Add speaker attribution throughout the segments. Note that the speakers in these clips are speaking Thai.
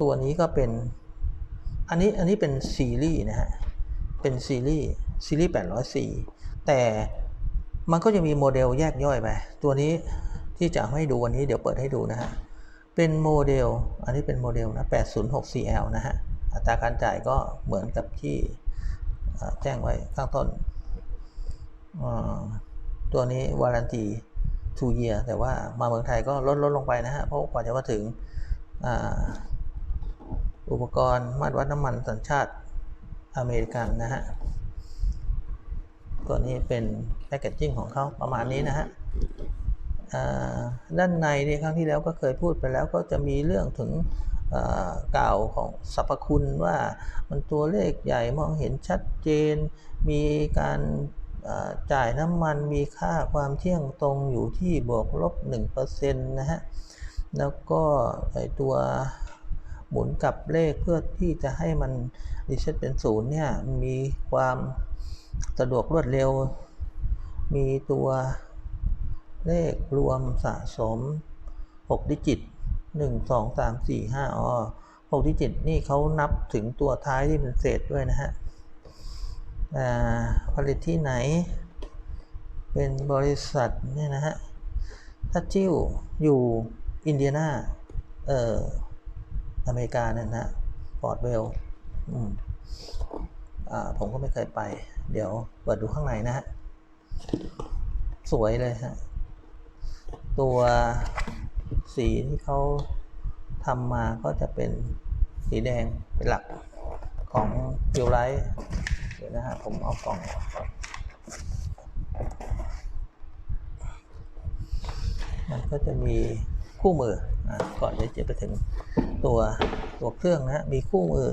Speaker 1: ตัวนี้ก็เป็น อันนี้อันนี้เป็นซีรีส์นะฮะ เป็นซีรีส์ซีรีส์804 แต่มันก็จะมีโมเดลแยกย่อยไป ตัวนี้ที่จะให้ดูวันนี้เดี๋ยวเปิดให้ดูนะฮะ เป็นโมเดล อันนี้เป็นโมเดลนะ 806CL นะฮะ อัตราการจ่ายก็เหมือนกับที่แจ้งไว้ข้างต้น ตัวนี้วารันตี2 year แต่ว่ามาเมืองไทยก็ลดลดลงไปนะฮะ เพราะกว่าจะมาถึง อุปกรณ์มาตรวัดน้ำมันสัญชาติอเมริกันนะฮะ ตัวนี้เป็นแพคเกจจิ้งของเขาประมาณนี้นะฮะด้านในในครั้งที่แล้วก็เคยพูดไปแล้วก็จะมีเรื่องถึงกล่าวของสรรพคุณว่ามันตัวเลขใหญ่มองเห็นชัดเจน มีการจ่ายน้ำมันมีค่าความเที่ยงตรงอยู่ที่บวกลบ 1%นะฮะ แล้วก็ตัว หมุนกับเลขเพื่อที่จะให้มันรีเซ็ตเป็นศูนย์เนี่ยมีความสะดวกรวดเร็ว มีตัวเลขรวมสะสม 6 ดิจิต 1 2 3 4 5อ๋อ6ดิจิตนี่เขานับถึงตัวท้ายที่เป็นเศษด้วยนะฮะผลิตที่ไหน เป็นบริษัทเนี่ยนะฮะถ้าจิ้วอยู่อินเดียนาเอ่อ อเมริกาเนี่ยนะปอร์ตเวลผมก็ไม่เคยไป เดี๋ยวเปิดดูข้างในนะฮะ สวยเลยฮะ ตัวสีที่เขาทำมาก็จะเป็นสีแดงเป็นหลักของฟิวไลท์เดี๋ยวนะฮะ ผมเอากล่องมันก็จะมี คู่มืออะก่อนที่จะไปถึงตัวตัวเครื่องนะฮะมีคู่มือ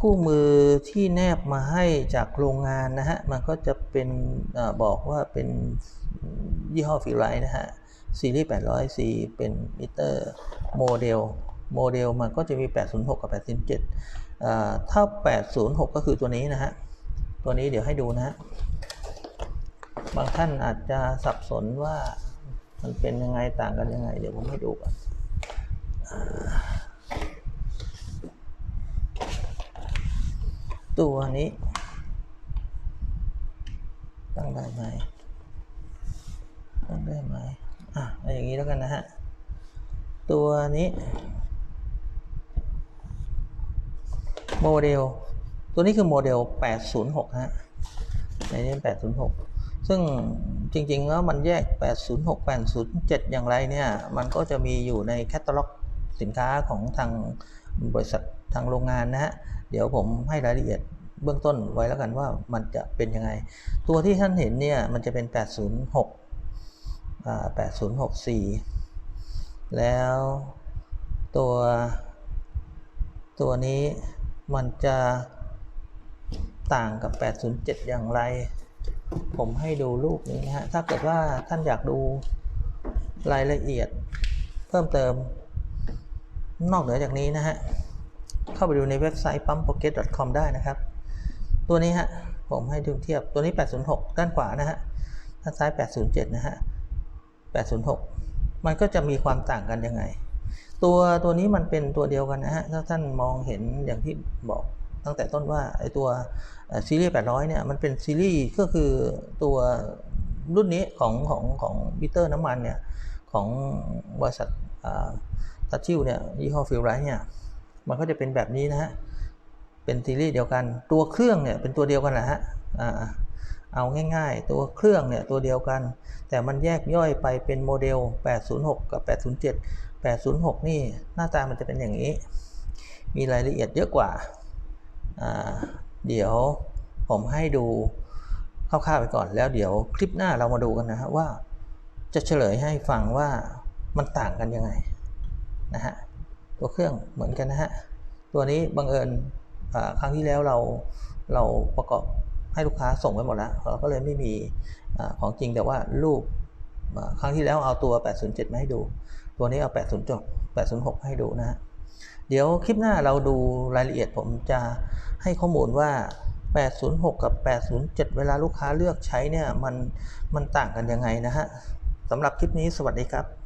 Speaker 1: คู่มือที่แนบมาให้จากโรงงานนะฮะมันก็จะเป็นอบอกว่าเป็นยี่ห้อฟิลไลท์นะฮะซีรีส์ 800 C เป็นมิเตอร์โมเดลโมเดลมันก็จะมี 806 กับ 807ถ้า 806 ก็คือตัวนี้นะฮะ ตัวนี้เดี๋ยวให้ดูนะฮะ บางท่านอาจจะสับสนว่า มันเป็นยังไงต่างกันยังไง เดี๋ยวผมให้ดูก่อนตัวนี้ ตั้งได้ไหมตั้งได้ไหมอะอาอย่างนี้แล้วกันนะฮะ ตัวนี้โมเดล ตัวนี้คือโมเดล 806 ฮะ ในนี้ 806 ซึ่งจริงๆแล้วมันแยก 806 807 อย่างไรเนี่ย มันก็จะมีอยู่ในแคตตาล็อกสินค้าของทางบริษัททางโรงงานนะฮะ เดี๋ยวผมให้รายละเอียดเบื้องต้นไว้แล้วกันว่ามันจะเป็นยังไง ตัวที่ท่านเห็นเนี่ย มันจะเป็น 806อ่า8064 แล้วตัวตัวนี้มันจะต่างกับ 807 อย่างไร ผมให้ดูรูปนี้นะฮะ ถ้าเกิดว่าท่านอยากดูรายละเอียดเพิ่มเติม นอกเหนือจากนี้นะฮะ เข้าไปดูในเว็บไซต์ pumppocket.com ได้นะครับ ตัวนี้ฮะ ผมให้ดูเทียบตัวนี้ 806 ด้านขวานะฮะ ด้านซ้าย 807 นะฮะ 806 มันก็จะมีความต่างกันยังไง ตัวตัวนี้มันเป็นตัวเดียวกันนะฮะ ถ้าท่านมองเห็นอย่างที่บอก ตั้งแต่ต้นว่าไอตัวซีรีส์800เนี่ยมันเป็นซีรีส์ก็คือตัวรุ่นนี้ของของของมิเตอร์น้ำมันเนี่ยของบริษัทตัดชิวเนี่ยยี่ห้อฟิลไรท์เนี่ยมันก็จะเป็นแบบนี้นะฮะเป็นซีรีส์เดียวกันตัวเครื่องเนี่ยเป็นตัวเดียวกันแหละฮะเอาง่ายๆ ตัวเครื่องเนี่ยตัวเดียวกัน แต่มันแยกย่อยไปเป็นโมเดล 806 กับ 807 806 นี่หน้าตามันจะเป็นอย่างนี้ มีรายละเอียดเยอะกว่า เดี๋ยวผมให้ดูคร่าวๆไปก่อนแล้วเดี๋ยวคลิปหน้าเรามาดูกันนะฮะว่าจะเฉลยให้ฟังว่ามันต่างกันยังไงนะฮะตัวเครื่องเหมือนกันนะฮะตัวนี้บังเอิญครั้งที่แล้วเราเราประกอบให้ลูกค้าส่งไปหมดแล้วเราก็เลยไม่มีอของจริงแต่ว่ารูปครั้งที่แล้วเอาตัว 807 มาให้ดู ตัวนี้เอา 806 806 ให้ดูนะฮะ เดี๋ยวคลิปหน้าเราดูรายละเอียดผมจะให้ข้อมูลว่า 806 กับ 807 เวลาลูกค้าเลือกใช้เนี่ยมันมันต่างกันยังไงนะฮะสำหรับคลิปนี้สวัสดีครับ